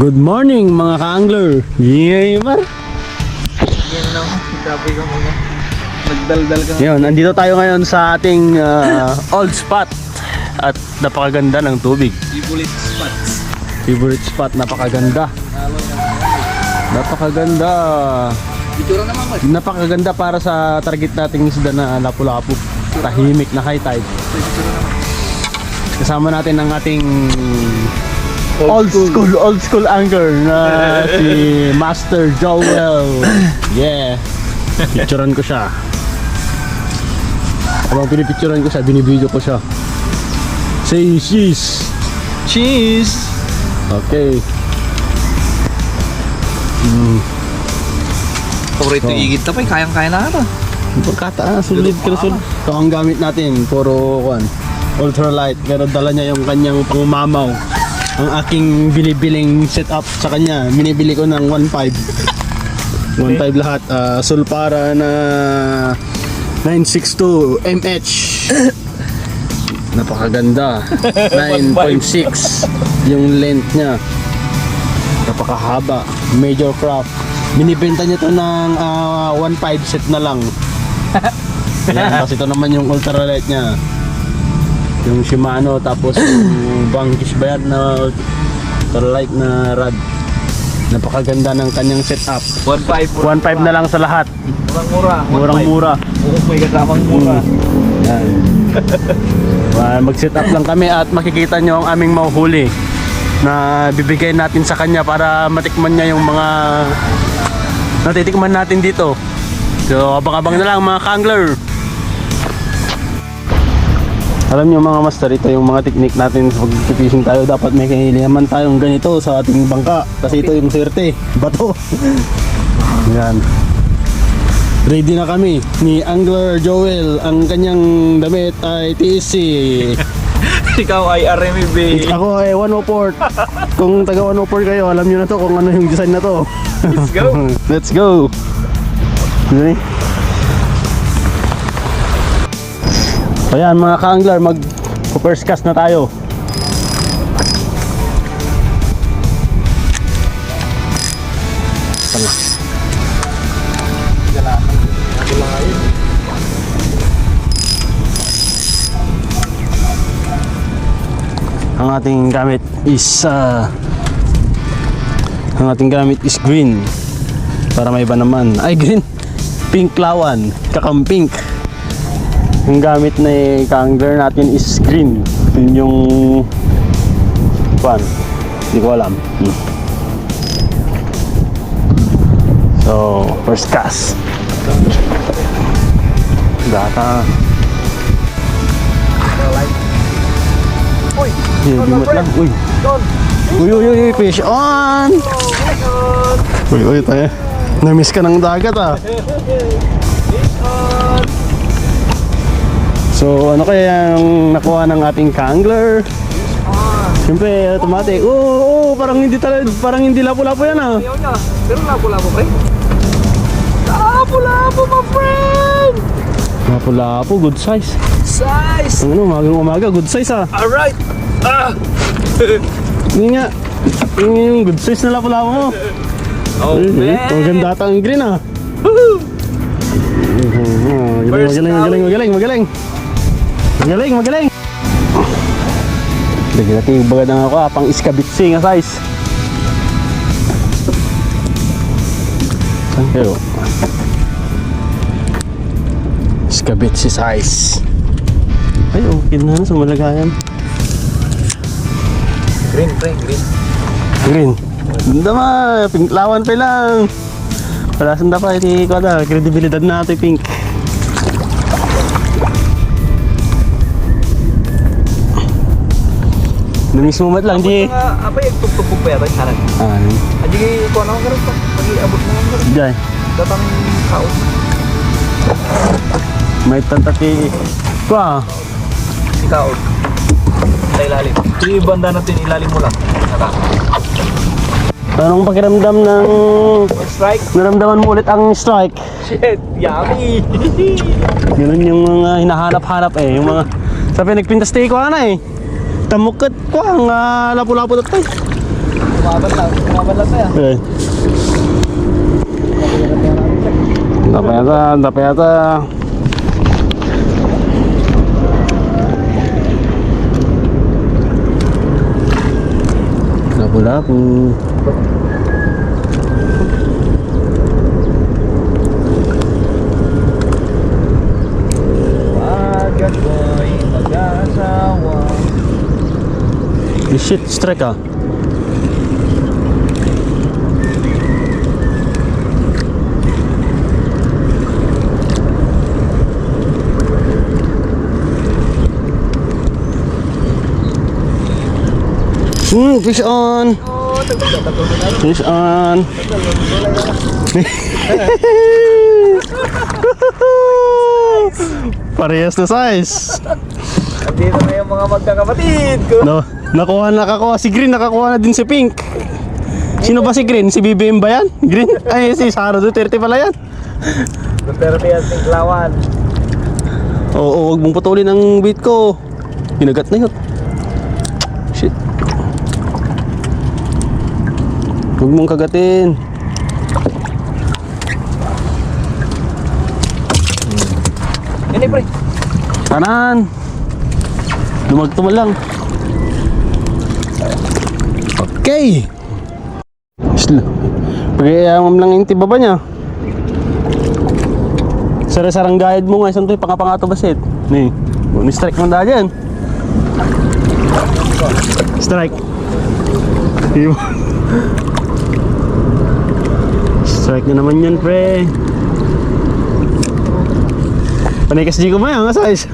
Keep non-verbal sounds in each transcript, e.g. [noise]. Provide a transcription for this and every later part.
Good morning mga ka-angler. Yay, mar. Yan lang. Grabe ka muna. Nagdaldal ka. Ngayon, andito tayo ngayon sa ating ah, old spot. At napakaganda ng tubig. Ibulit spots. Favorite spot, napakaganda. Napakaganda. Itsura naman mo. Napakaganda para sa target nating isda na lapu-lapu. Tahimik na high tide. Kasama natin ang ating old, school. old school angler na [laughs] si Master Joel. Yeah. Picturean ko siya. Habang pinipicturean ko siya, binibideo ko siya. Say cheese. Cheese! Okay. Paborito Oh. igit na pa. eh. Kayang-kaya na ata. Pagkata, sulit ka sulit. Ito ang gamit natin, puro kuan, ultralight. Pero dala niya yung kanyang pangmamaw. Ang aking binibiling setup sa kanya, binibili ko ng 1.5. 1.5 lahat. ah, Sulpara na 962 MH. Napakaganda. [laughs] 9.6 yung length niya. Napakahaba. Major craft. Binibenta niya to ng ah, 1.5 set na lang. [laughs] Yan, tapos ito naman yung ultralight niya. Yung Shimano tapos yung Bankish ba yan na ultralight na rod. Napakaganda ng kanyang setup. 1.5. 1.5 na lang sa lahat. Murang-mura. Murang-mura. Oo, may kasamang mura. Yan. [laughs] Ah, Mag-set up lang kami at makikita nyo ang aming mahuhuli na bibigay natin sa kanya para matikman niya yung mga natitikman natin dito. So, abang-abang na lang mga kangler. Alam niyo mga master, ito yung mga technique natin sa pag-fishing tayo. Dapat may kailangan tayong ganito sa ating bangka. Kasi ito yung swerte. Bato. [laughs] Yan. Ready na kami ni Angler Joel. Ang kanyang damit ay TC. [laughs] Ikaw ay RMB. Ako ay 104. [laughs] Kung taga 104 kayo, alam niyo na to kung ano yung design na to. Let's go. Let's go. Okay. Ayan mga ka-angler, mag first cast na tayo. Ang ating gamit is ah, ang ating gamit is green. Para may iba naman. Ay [laughs] green. Pink lawan. Kakam pink ang gamit na ka-angler natin is green yun yung kwan hindi ko alam Hmm. so first cast data Uy! Hindi, dimot lang. Uy. Uy, uy, uy, fish on! Uy, uy, tayo. Na-miss ka ng dagat ah. So, ano kaya yung nakuha ng ating ka-angler? Siyempre, automatic. Oo, oo, oo, parang hindi talaga, parang hindi lapo-lapo yan ah. Ayaw niya. Pero labo-labo, pre. Labo-labo, my friend! Lapo-lapo, good size. Size! Ang ano, umagang umaga, good size ah. Alright! Ah! [laughs] Yun nga. Yun yung good size na lapo-lapo mo. Oh, Eh, eh, man! Ang ganda ata ang green ah. Woohoo! Magaling, magaling, magaling, magaling, magaling. Magaling, magaling. Lagi natin yung bagad ng ako, ah, pang iskabitsi nga size. Saan kayo? Iskabitsi size. Ay, okay na sa malagayan. Green, pre, green. Green. Ganda ma, pink lawan pa lang. Wala sanda pa, iti ko na, kredibilidad na ito pink. Lumis mo mat lang, di. Apa yung tugtog pa yata kanan? Ah, Aji ko ano ka rin pa? Pag-iabot mo nga rin. Jai. Datang kaos. May tantaki. Kwa. Si kaos. Sa ilalim. Yung banda natin ilalim mo lang. Anong pakiramdam ng... Strike. Naramdaman mo ulit ang strike? Shit. Yummy. [laughs] Ganun yung mga hinahanap-hanap eh. Yung mga... Sabi nagpintas tayo ko na eh. Tamukot ko ang ah, lapu-lapu dito eh. Tumaban lang. Tumaban lang tayo. Eh. Dapat yata, dapat yata. Lapu-lapu. Pagkat ko'y mag-asawa. Eh, Shit, strike ah. Hmm, fish on. Oh, tagal-tagal na. Fish on. Parehas na size. Andito na yung mga magkakapatid ko. No, nakuha nakakuha si Green, nakakuha na din si Pink. Sino ba si Green? Si BBM ba yan? Green? Ay, si Sara Duterte pala yan. Duterte at Tingklawan. Oo, huwag mong putulin ang beat ko. Hinagat na yun. Shit. Huwag mong kagatin. Yan eh, pre. Kanan. Dumagtumal lang. Okay. Sl. Pagkayamam lang yung tibaba niya. Sara-sarang guide mo nga, isang to pangapangato basit. Ni, ni strike mo dahil yan. Strike. Strike na naman yan, pre. Panikas di ko maya, nga size.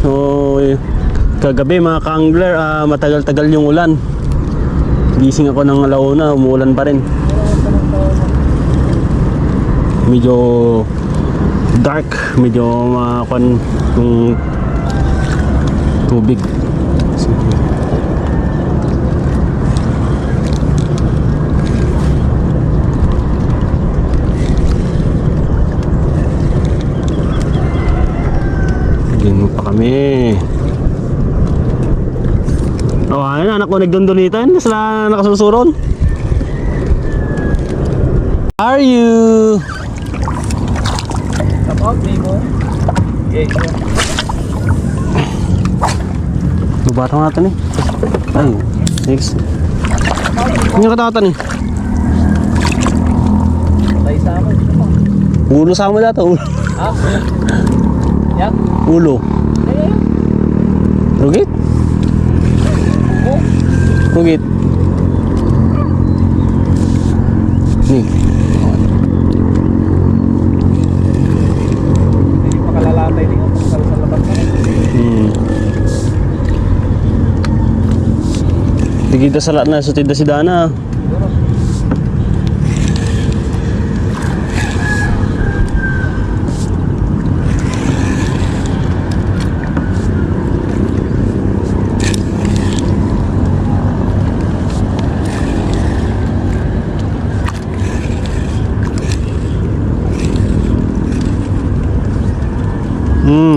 So, eh, kagabi mga ka-angler, ah, matagal-tagal yung ulan. Gising ako ng alauna, umuulan pa rin. Medyo dark, medyo makakon yung tubig. Mo pa kami. Ayun, anak ko nagdondolitan. Sila nakasusuron. Are you? Tap out, Nemo. Okay, yeah. Lubata natin eh. Ay, next. Ano yung katatan eh? Tayo sa amin. Ito pa. Ulo sa mo dito. Ulo. Ha? Yan. Ulo. Rugit? Rugit. Ni. Hindi makalalantay din ako. Sa sa labas. Hmm. Di kita salat na sa tinda si Dana.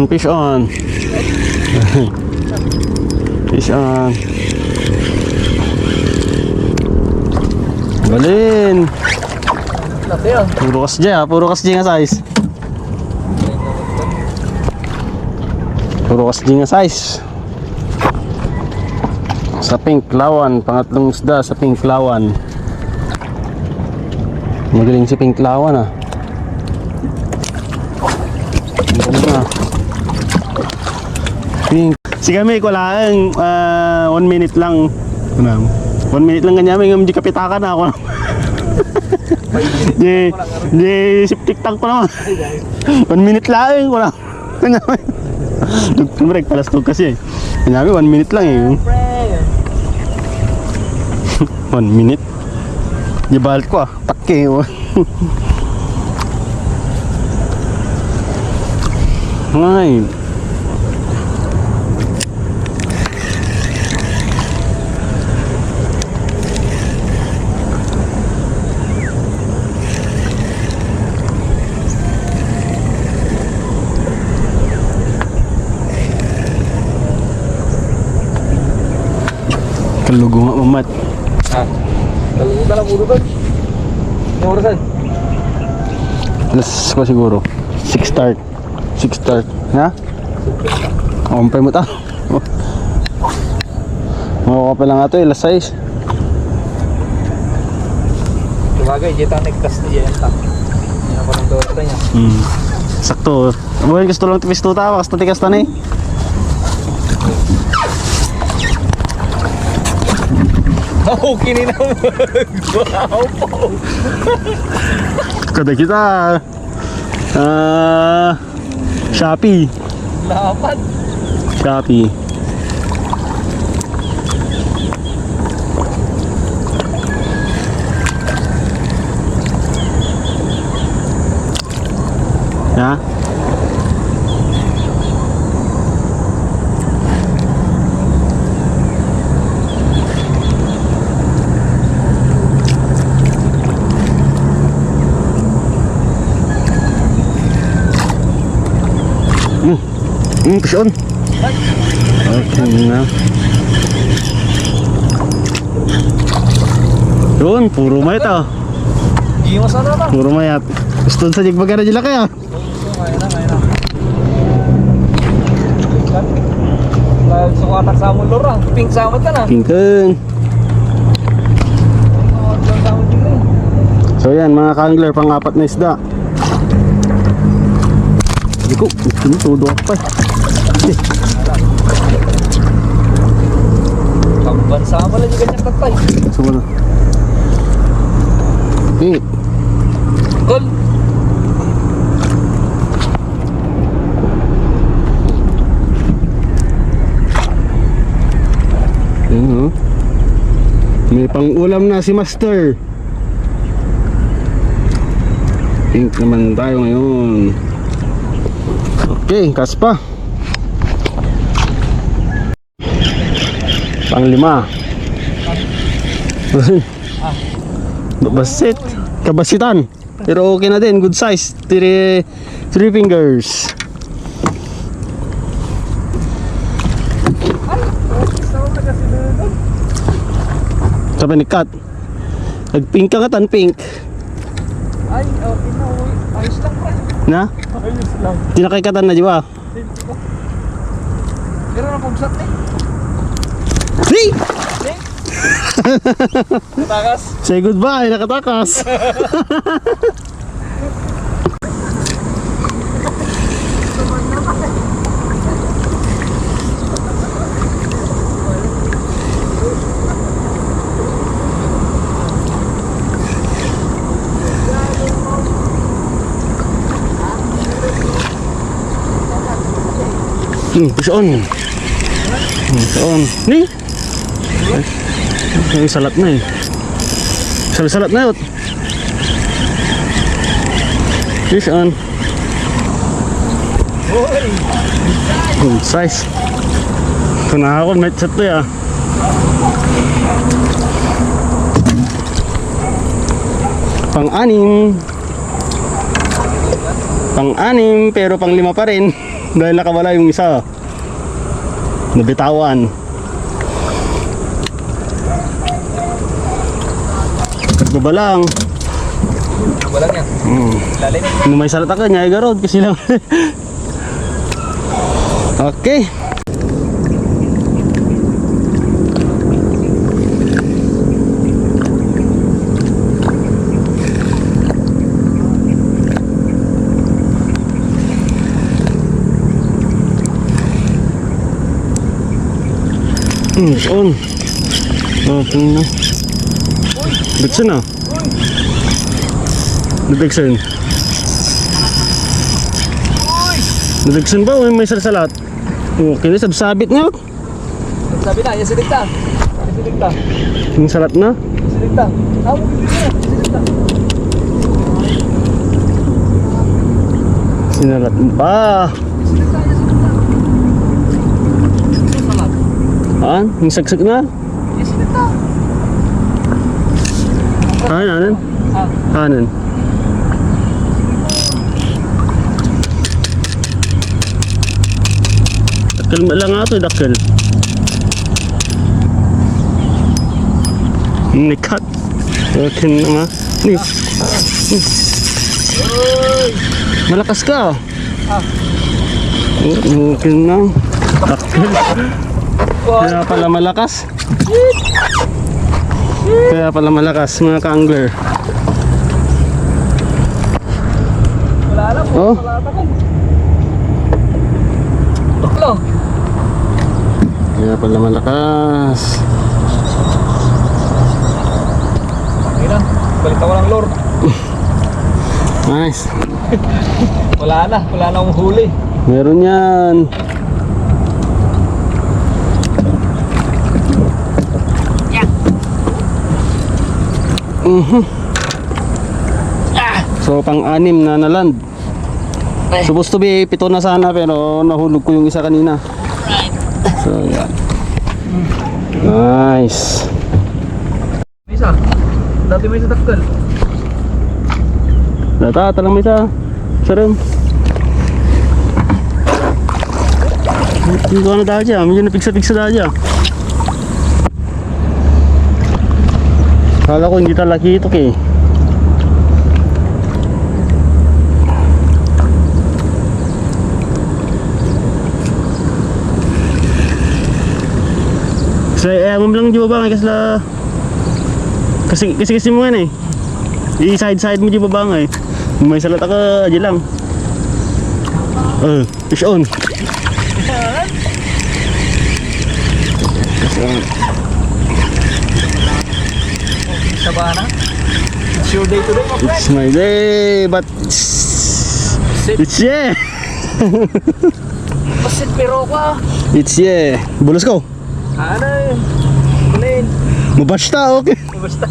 Hmm, fish on. [laughs] fish on. Balin. Ah. Puro kasya, ah. puro kasya nga size. Puro kasya nga size. Sa pink lawan, pangatlong isda sa pink lawan. Magaling si pink lawan ah. Ano na? Pink. Si kami ko lang, ah, one minute lang. Ano? One minute lang ganyan, may hindi kapitakan na ako. Di, di, si TikTok ko naman. One minute lang, wala. Kanyami. Nag-break, palas tog kasi eh. Kanyami, one minute lang eh. One minute. Di balik ko ah, takke oh. Ay. Kalugo nga mamat. Ha? Dalawa ka lang ulo doon. Yung orasan? Alas ko siguro. 6 start. 6 start. Ha? Kumpay mo ta. [laughs] Makuha pa lang nga ito eh. Alas 6. Sabagay, jeta nagkas niya yan ta. Yan ako ng dorta niya. Hmm. Sakto. Buhay gusto lang tipis to tawa. Kasi tikas ta na eh. Oh, kinina mo. Wow po. Kada kita. Ah... Shopee. Lapad. Shopee. Ha? Hmm, pisyon. Okay na. Yun, puro mayat ah. Sana na. Puro mayat. Gusto sa jigbaga na dila kaya. Kaya na, kaya na. Dahil sa katak sa amon lorang, pink samot ka na. Eh. So yan mga kangler, pang-apat na isda. Hindi ko, tinutudo ako pa. eh. Pambansa mo lang yung ganyan tatay. So ano? Eh, Kol. yun oh. May pang-ulam na si Master. Pink naman tayo ngayon. Okay, kaspa. Panglima. Basit. Kabasitan. Pero okay na din. Good size. Three, three fingers. Sabi ni Kat. Nag-pink ka katan pink. Ay, okay na. uy. Ayos lang pa. Na? Ayos lang. Tinakay katan na di ba? Pero na pugsat eh. Hey! Natakas. Say goodbye, nakatakas. Hmm, push on. Hmm, push on. Ni? Yung salat na eh. Salat-salat na yun. Fish on. Good size. Ito na ako, may set to ya. Pang-anim. Pang-anim, pero pang-lima pa rin. [laughs] Dahil nakawala yung isa. Nabitawan. Baba lang. Walang yan. Hmm. Lalim. Nung may salata ka, nyay garod kasi lang. [laughs] okay. It's on. Oh, tingnan na. Bitsin na. Nadagsan. Nadagsan ba o may salsalat? Okay na, sabsabit nga. Sabi na, yan siligta. Yan siligta. Yung salat na. Yan siligta. Ah, siligta. Sinalat mo pa. Haan? Yung sagsag na? Yan siligta. Haan, anan? Ah, Anan? Dakil lang nga ito, dakil. Nikat. Okay na nga. Ni. Malakas ka. Okay na. Kaya pala malakas. Kaya pala malakas mga ka-angler. Wala na po. Oh, Wala kaya pala malakas. Okay na. Balik ako ng lord. Nice. [laughs] Wala na. Wala na akong huli. Meron yan. Mhm. So pang-anim na naland. Supposed to be pito na sana pero nahulog ko yung isa kanina. So yan. Nice. May isa. Dati may isa takgal. Data, talang may isa. Isa rin. Hindi ko na dahil dyan. Medyo napigsa-pigsa dahil dyan. Kala ko hindi talaga ito eh. Kasi eh, mo lang di ba ba? Kasi la... Kasi kasi kasi mo yan eh. I-side side mo di ba ba eh. May salata ka di lang. Eh, fish on. Fish on. Sa bana. It's your day today, my friend. It's my day, but it's, it's yeah. Pasit pero ko ah. It's yeah. Bulos ko. Ano yun? Kunin. Mabasta, okay. Basta.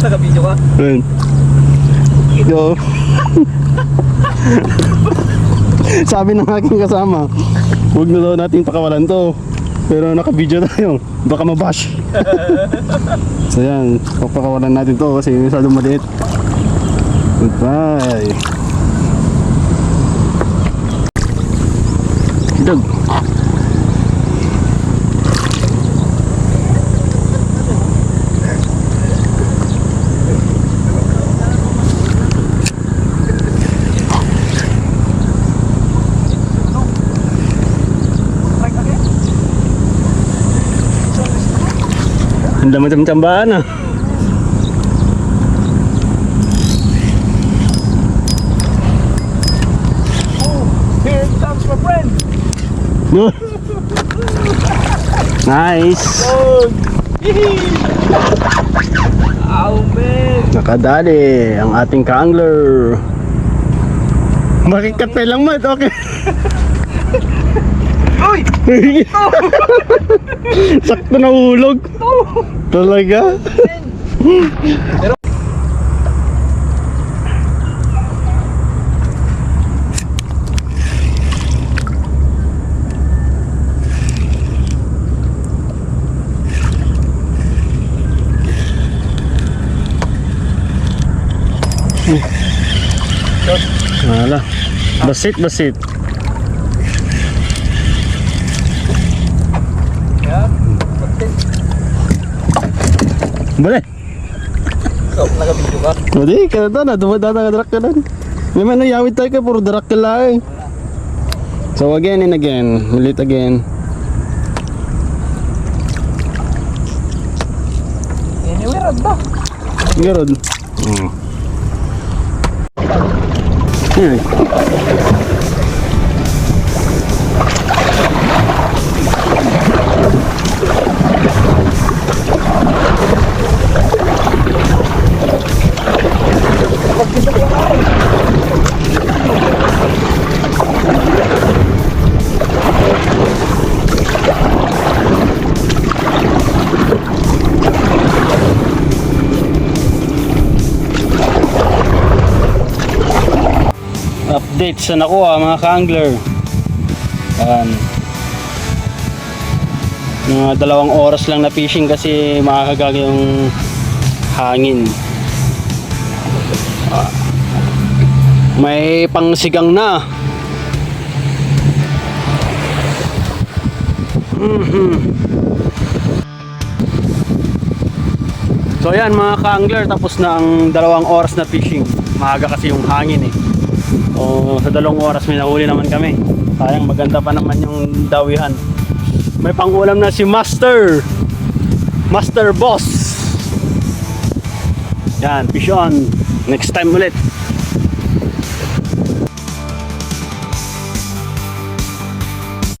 Naka-video ka? Ayun. Yo. [laughs] Sabi ng aking kasama, huwag na daw nating pakawalan to. Pero naka-video tayo. Baka mabash. so yan, papakawalan natin to kasi masyadong maliit. Goodbye. Dog. Ang dami ng tsambaan ah. Here it comes, my friend. nice. Oh. Man. Nakadali ang ating ka-angler. Makikat pa lang mat, okay. Uy! [laughs] Sakto na hulog. Talaga? Wala. Basit, basit. Bale. So, naka-video ka? Hindi, kada to na. Dumadata ka drak ka lang. May man yawit tayo ka, puro drak ka lang. So again and again, ulit again. Anywhere, ba? Garod. Mm. Yan. Update sa nakuha mga ka-angler. Yan. Mga dalawang oras lang na fishing kasi makakagag yung hangin. Ah. May pangsigang na. Mhm. So ayan mga ka-angler, tapos na ang dalawang oras na fishing. Maaga kasi yung hangin eh. O sa dalawang oras may nahuli naman kami. Sayang maganda pa naman yung dawihan. May pangulam na si Master. Master Boss. Yan, fish. Next time ulit.